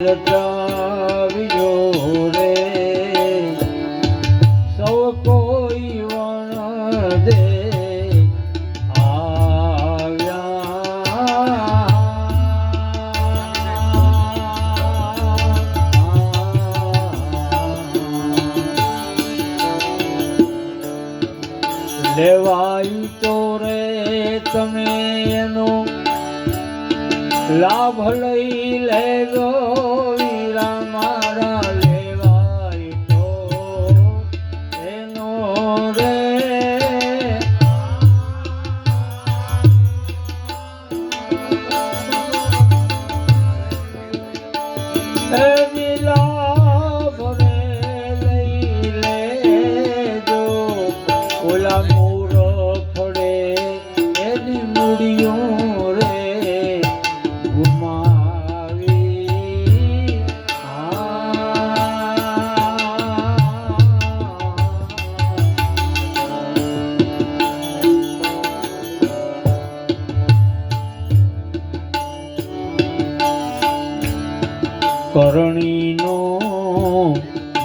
the dawn. પાણીનો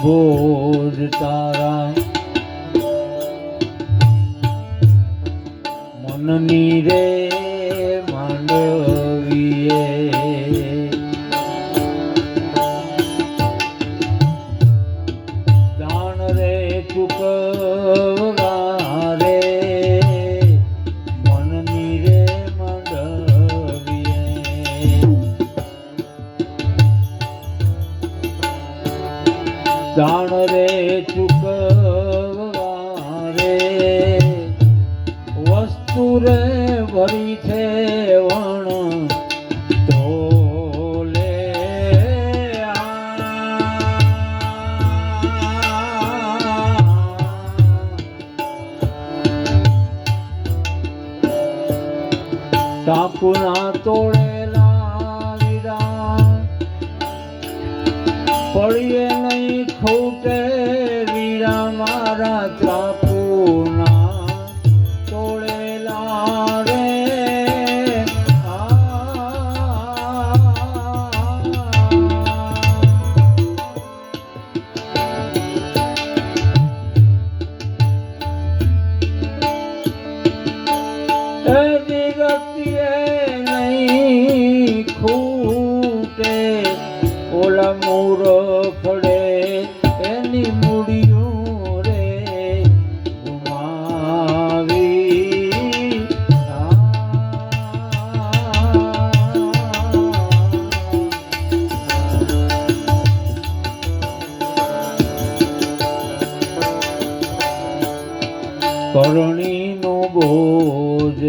બોજ તારા. મનની રે વસ્તુરે ભરી છે વણ. ટાપુના તોડ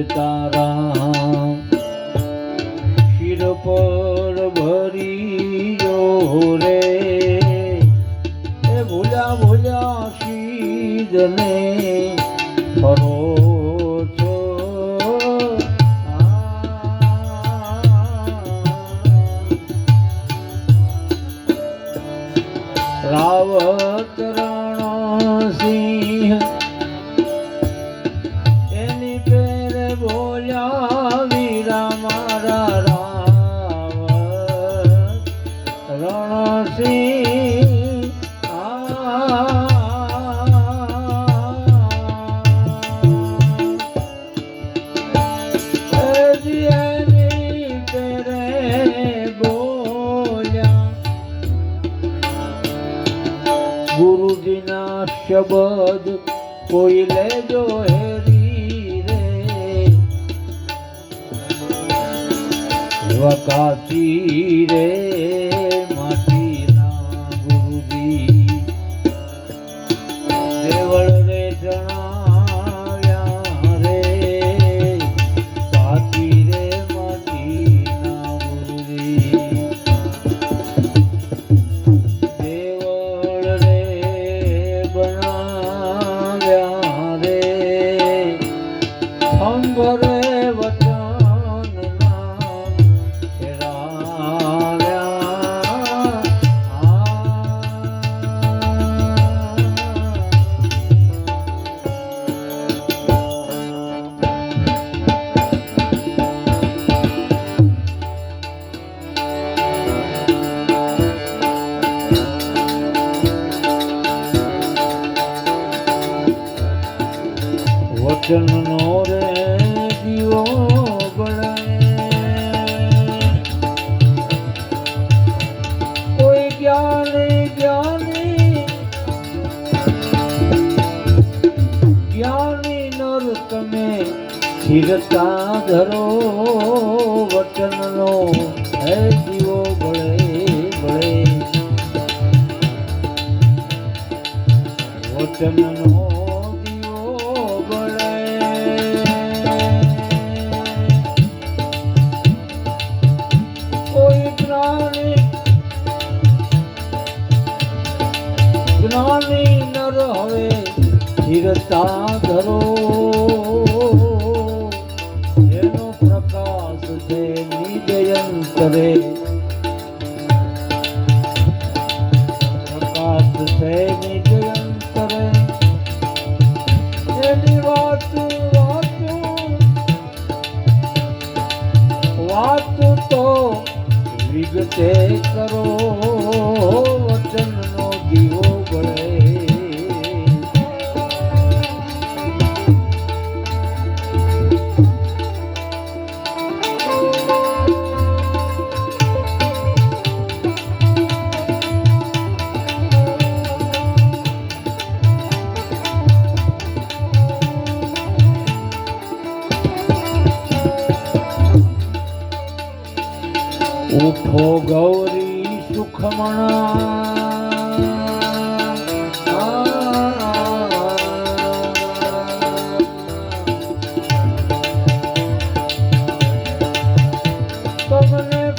તારા શિર પર ભરી જો રે. એ ભૂલ્યા ભૂલ્યા શીદને કૃષ્ણનો રે દીવો કોઈ જ્ઞાને જ્ઞાને જ્ઞાની નર તમે સ્થિરતા ધરો.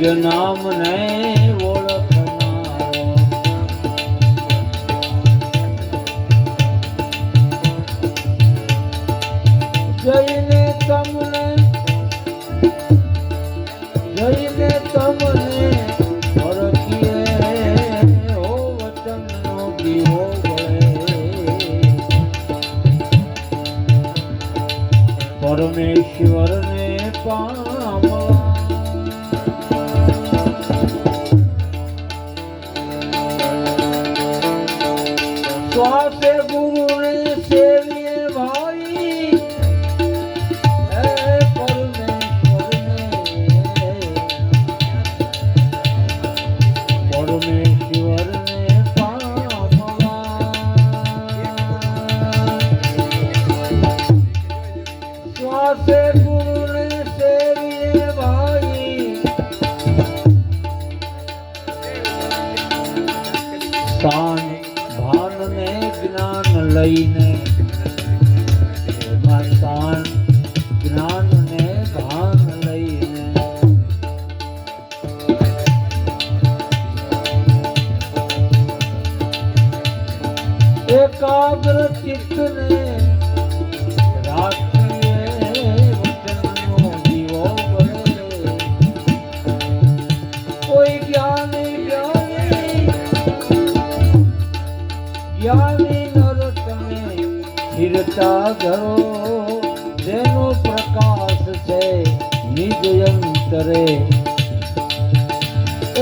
જ નામ ને જઈને તમને જઈને તમને પરમેશ્વર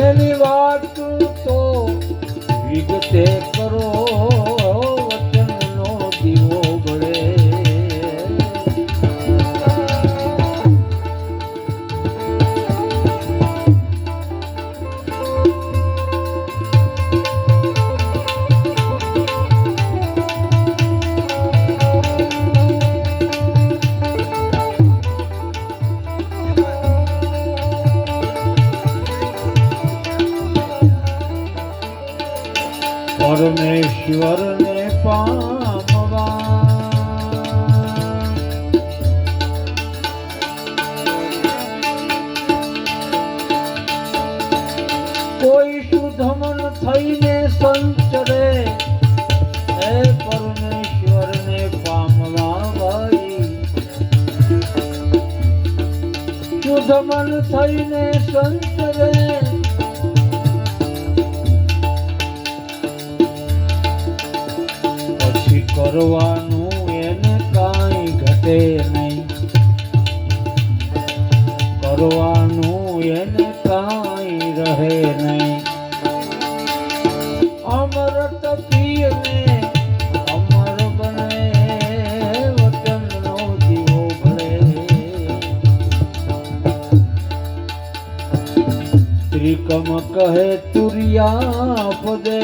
తెలివాటుతో విగుతే મન થઈને પછી કરવાનું ત્રિકમ કહે તુરિયા પદે.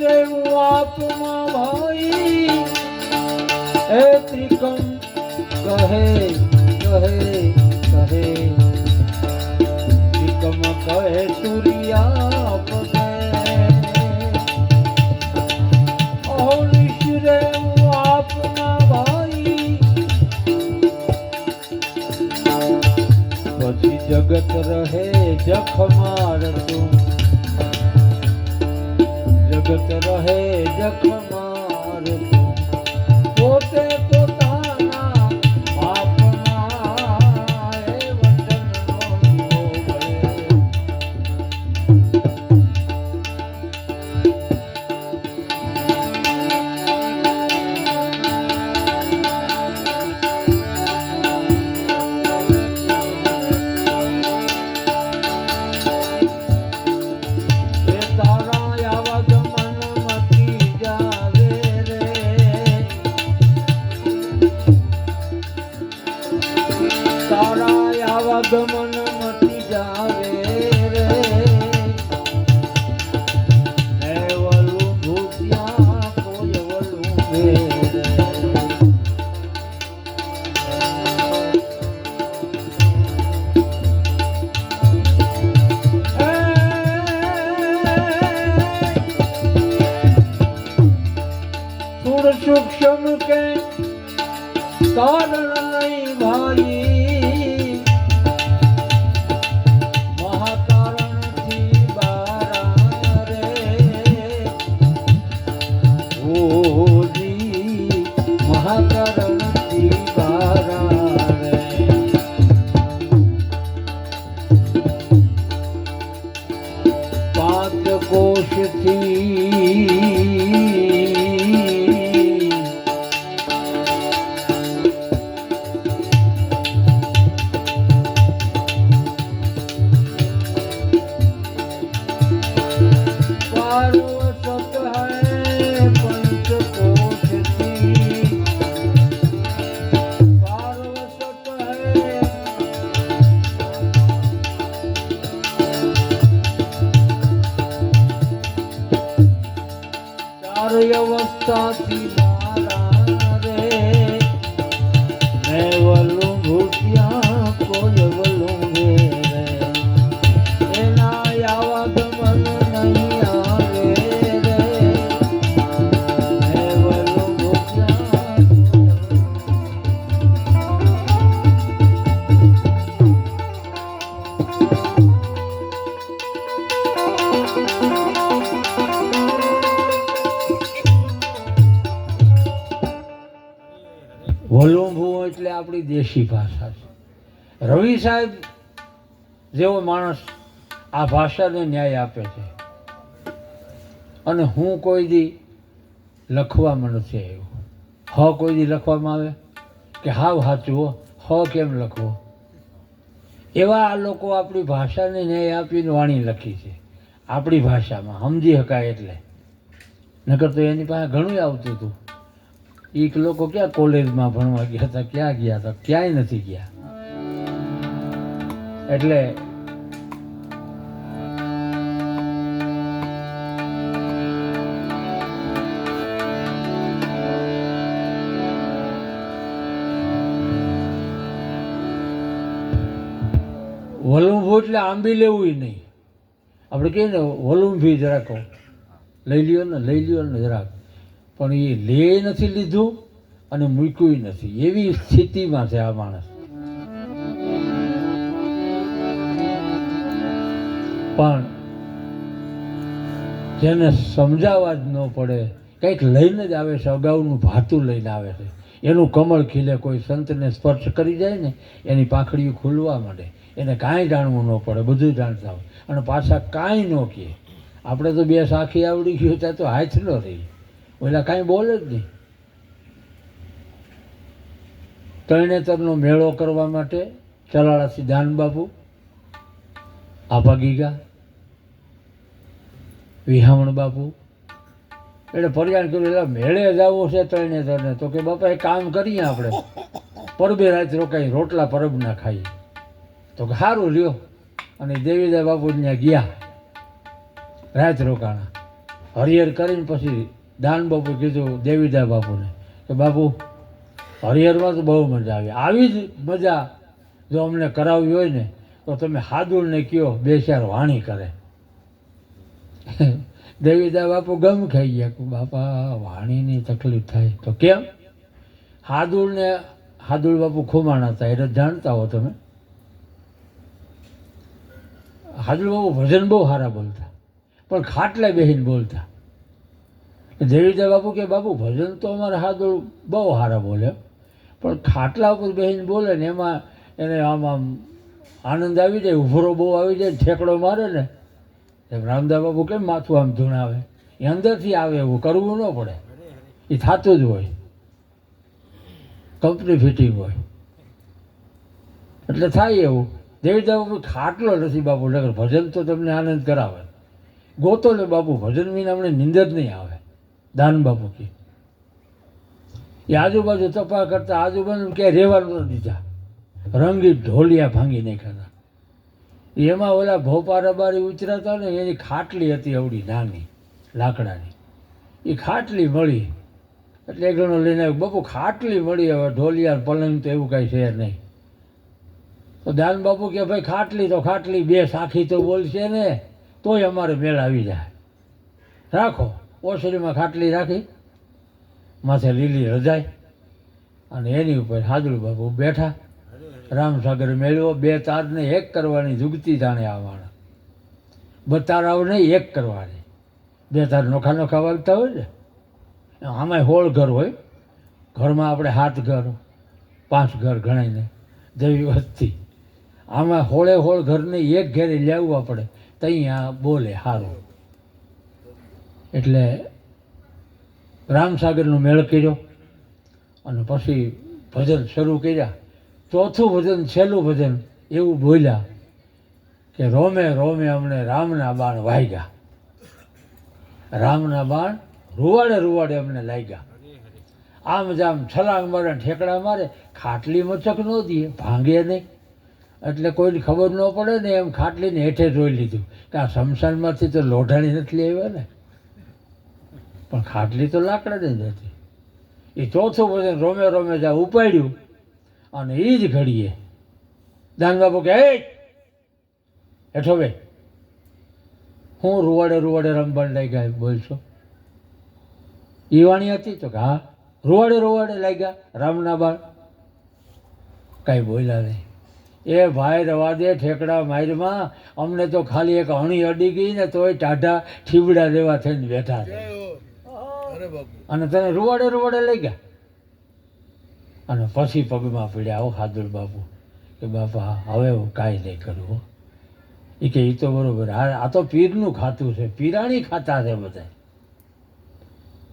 રે હું આપમાં ભાઈ. એ ત્રિકમ કહે કહે કહે. ત્રિકમ કહે તુરિયા સૂક્ષ્મ કે કારણ નહીં ભાઈ દેશી ભાષા છે. રવિ સાહેબ જેવો માણસ આ ભાષાને ન્યાય આપે છે. અને હું કોઈ દી લખવામાં નથી આવ્યો. હ કોઈ દી લખવામાં આવે? કે હાવ સાચું હો હ કેમ લખવો? એવા આ લોકો આપણી ભાષાને ન્યાય આપીને વાણી લખી છે. આપણી ભાષામાં. સમજી શકાય એટલે. નકર તો એની પાસે ઘણું આવતું હતું. એક લોકો ક્યાં કોલેજમાં ભણવા ગયા હતા, ક્યાં ગયા હતા? ક્યાંય નથી ગયા. એટલે વલુંભું એટલે આંબી લેવું નહીં. આપણે કહીએ ને વલુંભી જરાક લઈ લ્યો ને, લઈ લ્યો ને જરાક. પણ એ લે નથી લીધું અને મૂક્યું નથી. એવી સ્થિતિમાં છે આ માણસ. પણ જેને સમજાવવા જ ન પડે, કંઈક લઈને જ આવે છે, અગાઉનું ભાતું લઈને આવે છે. એનું કમળ ખીલે કોઈ સંતને સ્પર્શ કરી જાય ને, એની પાંખડીઓ ખુલવા માંડે. એને કાંઈ જાણવું ન પડે, બધું જાણતા હોય. અને પાછા કાંઈ ન કહે. આપણે તો બે સાખી આવડી ગયું ત્યાં તો હાથ ન રહી. ઓલા કાંઈ બોલે જ નહીં. તરણેતરનો મેળો કરવા માટે ચલાળા સિદ્ધાન બાપુ આભા ગીગા વિહામણ બાપુ, એટલે પરિયાણ કર્યું એટલે મેળે જવું છે તરણેતરને. તો કે, બાપા એ કામ કરીએ આપણે. પરબે રાત રોકાઈ રોટલા પરબ ના ખાઈએ. તો કે સારું લ્યો. અને દેવીદા બાપુ ત્યાં ગયા. રાત રોકાણા. હરિહર કરીને પછી દાન બાપુ કીધું, દેવીદા બાપુને. કે બાપુ હરિહરમાં તો બહુ મજા આવી. આવી જ મજા જો અમને કરાવવી હોય ને, તો તમે હાદુલને કયો, બે ચાર વાણી કરે. દેવીદા બાપુ ગમ ખાઈ ગયા કે, બાપા, વાણીની તકલીફ થાય. તો કેમ? હાદુલને, હાદુલ બાપુ ખુમાણા હતા એટલે જાણતા હો તમે? હાદુલ બાપુ ભજન બહુ સારા બોલતા. પણ ખાટલે બેહીને બોલતા. દેવીદા બાપુ કે બાપુ, ભજન તો અમારા હાદુલ બહુ સારા બોલે. પણ ખાટલા ઉપર બેસીને બોલે ને એમાં એને આમ આમ આનંદ આવી જાય, ઉભરો બહુ આવી જાય, ઠેકડો મારે ને. એમ રામદાવ બાપુ કેમ માથું આમ ધૂણાવે? એ અંદરથી આવે એવું કરવું ન પડે. એ થતું જ હોય. કંપની ફિટિંગ હોય. એટલે થાય એવું. દેવીદા બાપુ, ખાટલો નથી બાપુ નગર ભજન તો તમને આનંદ કરાવે. ગોતો ને બાપુ, ભજન વિના અમને નિંદર નહીં આવે. દાન બાપુ કે. એ આજુબાજુ તપા કરતા આજુબાજુ ક્યાંય રહેવાનું નથી દીધા. રંગી ઢોલિયા ભાંગી નાખ્યા હતા. એમાં ઓલા ભોપા રબારી ઉતરાતા ને એની ખાટલી હતી અવડી નાની, લાકડાની. એ ખાટલી મળી. એટલે એક જણો લઈને આવ્યો, બાપુ, ખાટલી મળી હવે ઢોલિયા પલંગ તો એવું કાંઈ છે નહીં. તો દાન બાપુ કે, ભાઈ, ખાટલી તો ખાટલી, બે સાખી તો બોલશે ને, તોય અમારે મેળ આવી જાય. રાખો. ઓસરીમાં ખાટલી રાખી, માથે લીલી રજાઈ અને એની ઉપર હાજર બાપુ બેઠા. રામસાગર મેળવો બે તારને એક કરવાની જુગતી જાણે આવવાના બતારાઓને એક કરવાની. બે તાર નોખા નોખા વાગતા હોય ને, આમાંય હોળ ઘર હોય. ઘરમાં આપણે હાથ ઘર, પાંચ ઘર ગણાઈને જેવી વસ્તી. આમાં હોળે હોળ ઘરને એક ઘેરે લેવું આપણે, ત્યાં બોલે સારું એટલે રામસાગરનો મેળ કર્યો અને પછી ભજન શરૂ કર્યા. ચોથું ભજન, છેલ્લું ભજન એવું બોલ્યા કે રોમે રોમે અમને રામના બાણ વાગ્યા. રામના બાણ રૂવાડે રૂવાડે અમને લાગ્યા. આમ જામ છલાંગ મારે, ઠેકડા મારે, ખાટલી મચક ન દઈએ, ભાંગે નહીં. એટલે કોઈને ખબર ન પડે ને એમ ખાટલીને હેઠે જોઈ લીધું કે આ શમશાનમાંથી તો લોઢાણી નથી આવ્યા ને. પણ ખાટલી તો લાકડા જ હતી. એ ચોથું ભજન રોમે રોમે જા ઉપાડ્યું અને એ જ ઘડીએ. દાનબાબુ કે "એ, હેઠો બે હું રૂવાડે રૂવાડે રમવાડ લાગ્યા બોલશો. એ વાણી હતી તો કે હા. રૂવાડે રૂવાડે લાગ્યા રામના બાળ. કાંઈ બોલ્યા નહીં. એ ભાઈ રવા દે ઠેકડા માયરમાં અમને તો ખાલી એક હણી અડી ગઈ ને તોય ટાઢા ઠીબડા લેવા થઈને બેઠા છે. અને તને રૂવાડે રૂવાડે લઈ ગયા? અને પછી પગમાં પડ્યા આવો ખાદુર બાપુ, કે બાપા, હવે હું કાંઈ નહીં કરું એ કે એ તો બરાબર. આ તો પીરનું ખાતું છે. પીરાણી ખાતા છે બધા.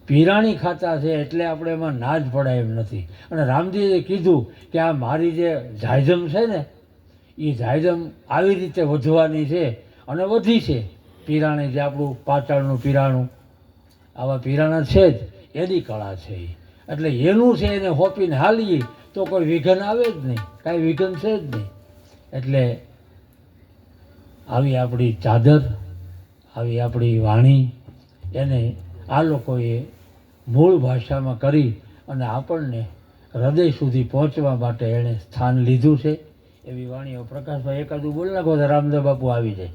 પીરાણી ખાતા છે એટલે આપણે એમાં ના જ પડાય એમ નથી. અને રામજીએ કીધું કે આ મારી જે જાયજમ છે ને એ જાયજમ આવી રીતે વધવાની છે અને વધી છે. પીરાણી જે આપણું પાતળનું પીરાણું આવા પીરાણા છે જ, એની કળા છે એ એટલે એનું છે એને હોપીને હાલીએ તો કોઈ વિઘન આવે જ નહીં, કાંઈ વિઘન છે જ નહીં. એટલે આવી આપણી ચાદર, આવી આપણી વાણી, એને આ લોકોએ મૂળ ભાષામાં કરી અને આપણને હૃદય સુધી પહોંચવા માટે એણે સ્થાન લીધું છે. એવી વાણીઓ પ્રકાશભાઈ એકાદું બોલ નાખો તો રામદેવ બાપુ આવી જાય.